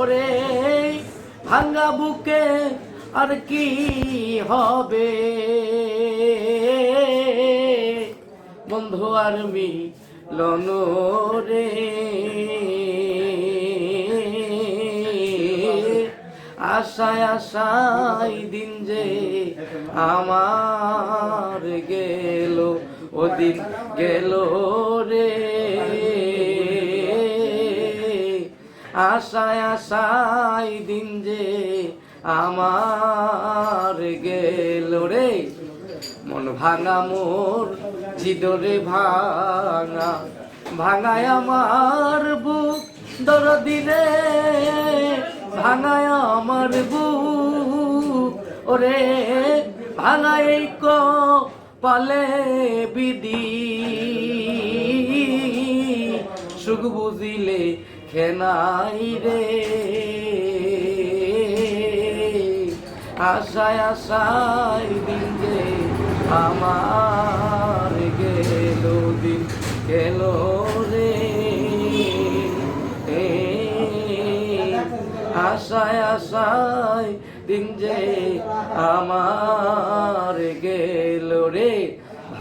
ওরে, ভাঙ্গা বুকে আর কি হবে? বন্ধু আর মিলন রে। আশায় আশায় দিন যে আমার গেল, ওদিন গেল রে। আশায় আশায় দিন যে আমার গেল রে। মন ভাঙা মোর জিদরে ভাঙা। ভাঙায় আমার বুক, দরদি রে। ভাঙায় আমার বুক, ওরে ভাঙাই ক পালে বিদি। সুখ বুঝিলে খেনাই রে। আশায় আশায় দিন যে আমার গেল দিন, গেল রে। আশায় আশায় দিন যে আমার গেল রে।